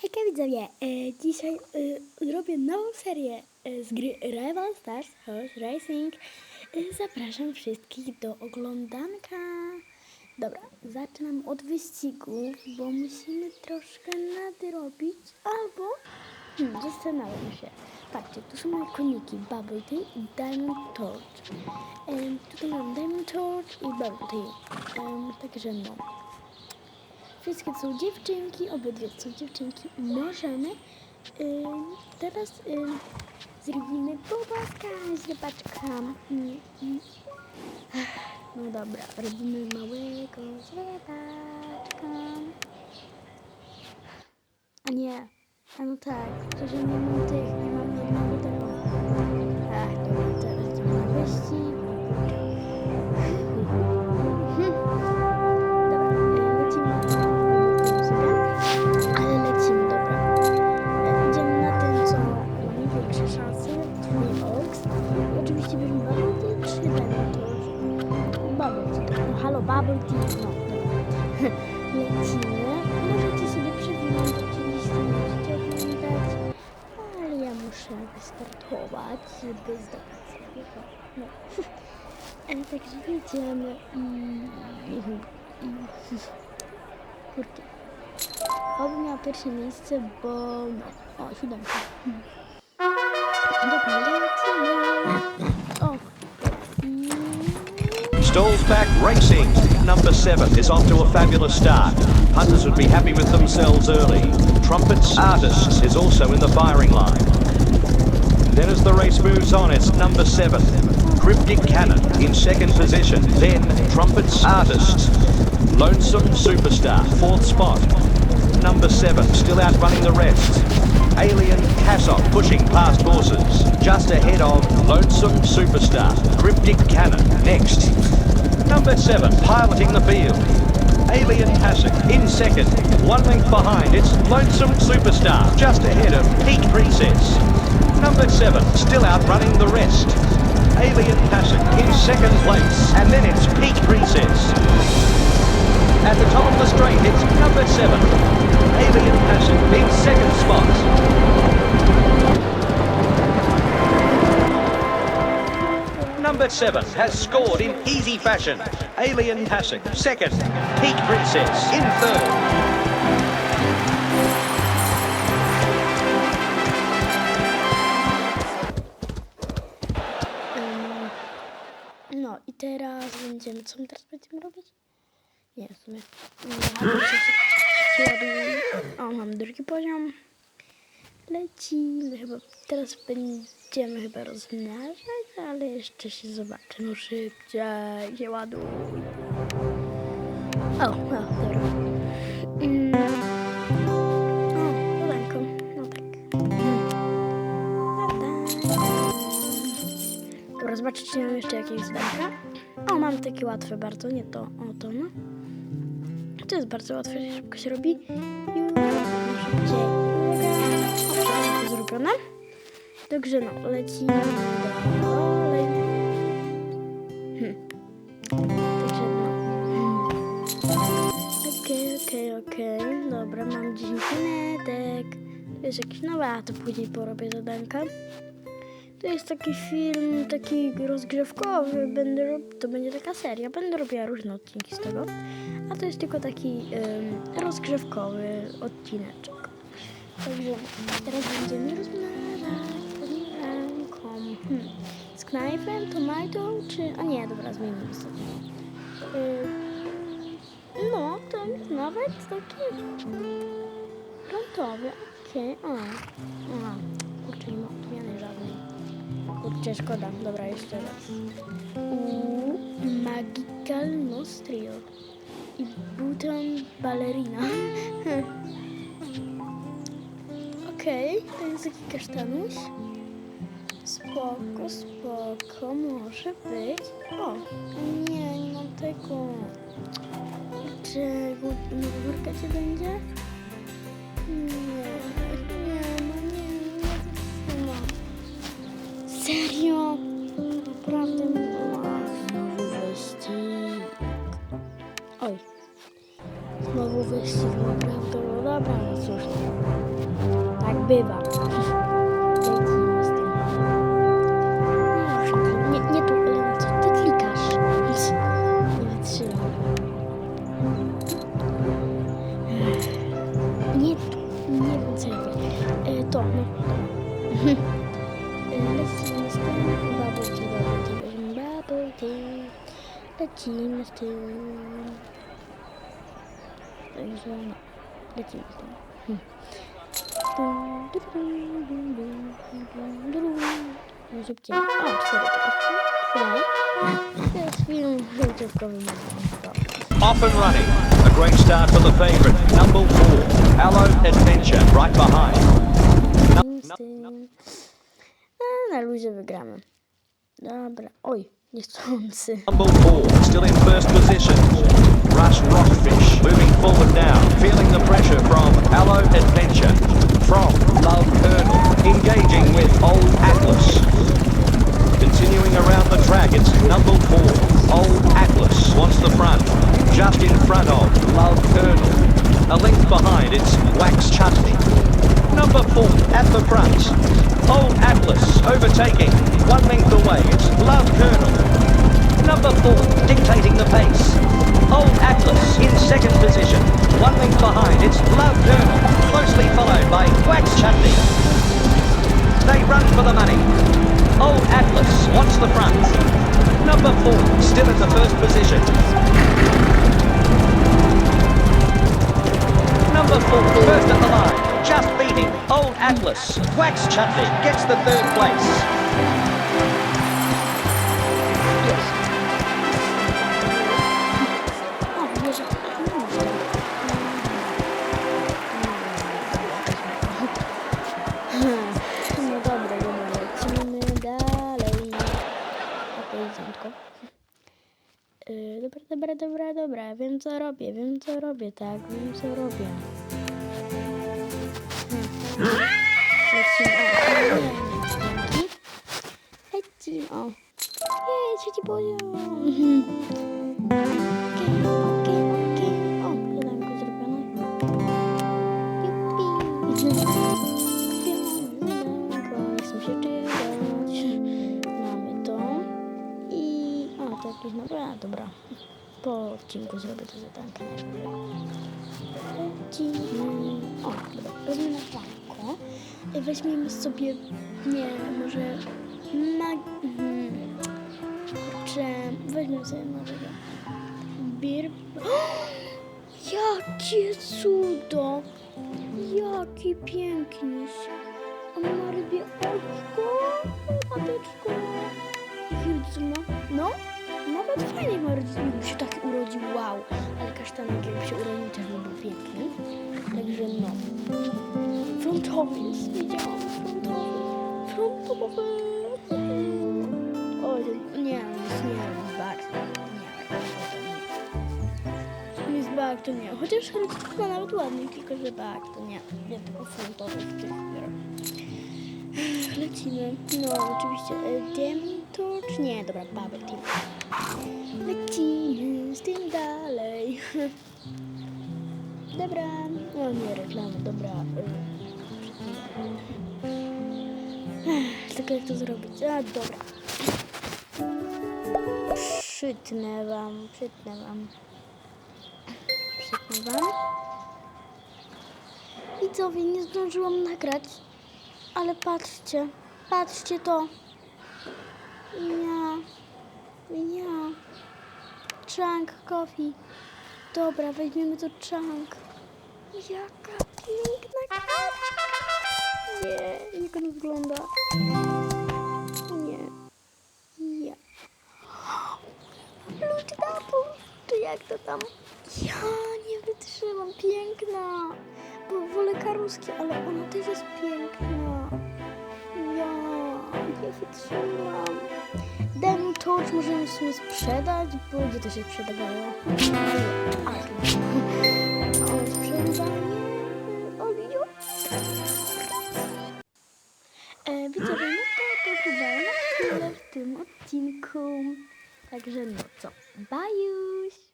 Hejka widzowie, e, dzisiaj e, robię nową serię e, z gry Rival Stars Horse Racing. Zapraszam wszystkich do oglądanka. Dobra, zaczynam od wyścigów, bo musimy troszkę nadrobić, albo hmm, zastanawiam się. Patrzcie, tu są moje koniki, Bubble Tea i Diamond Torch. E, tutaj mam Diamond Torch i Bubble Tea. Także no. Wszystkie są dziewczynki, obydwie są dziewczynki. Możemy y, teraz y, zrobimy bobaska z rybaczka. No dobra, robimy małego z rybaczka. A nie, a no tak, to że nie mam tych, nie mam jednego tego. Ach, dobra, teraz to na wyścig. Miała pierwsze miejsce, bo no. O, siódemka. Hmm. Dobra, lecimy. O. Mm, Stallsback Racing, number seven, is off to a fabulous start. Punters would be happy with themselves early. Trumpets Artists is also in the firing line. Then as the race moves on, it's number seven, Cryptic Cannon in second position. Then Trumpets Artist, Lonesome Superstar, fourth spot. Number seven, still outrunning the rest. Alien Cassock pushing past horses. Just ahead of Lonesome Superstar, Cryptic Cannon next. Number seven, piloting the field. Alien Cassock in second. One length behind, it's Lonesome Superstar, just ahead of Peak Princess. Number seven, still outrunning the rest. Alien Cassock in second place, and then it's Peak Princess. At the top of the straight, it's number seven. Alien Passion in second spot. Number seven has scored in easy fashion. Alien Passion second. Peak Princess in third. Teraz będziemy, co my teraz będziemy robić? Nie, w sumie. O, mam drugi poziom. Lecimy, chyba teraz będziemy chyba rozmnażać, ale jeszcze się zobaczy. No szybciej się ładuj. O, o, dobra. Zobaczyć, czy mam jeszcze jakieś zdania. O, mam takie łatwe bardzo, nie to, o to, no. To jest bardzo łatwe, szybko się robi. Uwaga, szybciej. To zrobione. Także no, lecimy dalej. Hmm. Także no. Okej, okej, okej. Dobra, mam 10 monetek. To jest jakiś nowy, a to później porobię zadanka. To jest taki film, taki rozgrzewkowy, będę to będzie taka seria, będę robiła różne odcinki z tego, a to jest tylko taki rozgrzewkowy odcineczek. Także teraz będziemy rozmawiać pod ręką. Hmm. Z knajfem, tomatą, czy... A nie, dobra, zmienimy sobie. No, to nawet taki frontowy, okej, o. A, Kurczę, szkoda. Dobra, jeszcze raz. U Magical Nostrio i Buton Ballerina. Okej, to jest taki kasztanuś. Spoko, spoko, może być. O, nie, nie mam tego. Czego na markecie będzie? Nie, nie dobra, no cóż. bywa. Lecimy z tym. Nie, nie tu, Elena, co? Nie wytrzymam. Nie nie wiem. E, to, no. E, Lecimy z tym. Lecimy z tym. No, lecimy z tym. Hm. No and running. A great start for the favourite. Number four, Hello Adventure, right behind. Z tym. A, na luzie wygramy. Dobra. Oj. Number four, still in first position. Rush Rockfish, moving forward now, feeling the pressure from Hello Adventure. From Love Colonel, engaging with Old Atlas. Continuing around the track, it's number four, Old Atlas wants the front. Just in front of Love Colonel. A length behind, it's Wax Chutney. Number four, at the front. Old Atlas overtaking. One length away, it's Love Colonel. Number four, dictating the pace. Old Atlas in second position. One length behind, it's Love Colonel. Closely followed by Wax Chutney. They run for the money. Old Atlas wants the front. Number four, still in the first position. First at the line. Just beating Old Atlas. Wax Chutney gets the third place. Dobra, dobra, dobra. Wiem co robię, wiem co robię, tak, wiem co robię. Lecimy, o. Jej, trzeci poziom. Okej, okej, okej. O, zadanko zrobione. Jupi. Zadanko, nie chcę się czytać. Mamy to. I... O, to jakieś nowe, a dobra. Po odcinku zrobię to zadankę najwyżej. Lecimy. O, dobra, wezmę na tanko. I Weźmiemy sobie, nie, może... Mag... Hmm. Kurczę, weźmiemy sobie może... Bir... Jakie cudo! Jaki piękniś! On ma rybie oczko, mateczko. Jakie ma? No, nawet fajnie ma. Jakby się tak urodził, wow. Ale kasztanek jakby się urodził też by był piękny. Także no. Frontowiec, widziałam, frontowy. Frontowy. To- nie, nie, bak. Nie, Miss Bag to nie. Chociaż chyba nawet ładny, tylko że Bag to nie. Nie tylko frontowy w biorę. Lecimy. No, oczywiście. e, Dem to czy nie? Dobra, Bubble Team. Lecimy z tym dalej. Dobra. O nie, reklamy, dobra. Tylko jak to zrobić? A, dobra. Przytnę wam, przytnę wam. Przytnę wam. Widzowie, nie zdążyłam nagrać, ale patrzcie, patrzcie to. Ja, ja. Chunk coffee. Dobra, weźmiemy to chunk. Jaka piękna kaczka. Nie, jak on wygląda. Nie. Ja. Dapów, czy jak to tam? Ja nie wytrzymam, piękna. Bo wolę karuski, ale ona też jest piękna. Ja nie wytrzymam. Demo Torch możemy w sumie sprzedać, bo gdzie to się sprzedawało? A, o, sprzedawanie oliju. Tym odcinku. Także no co, bye!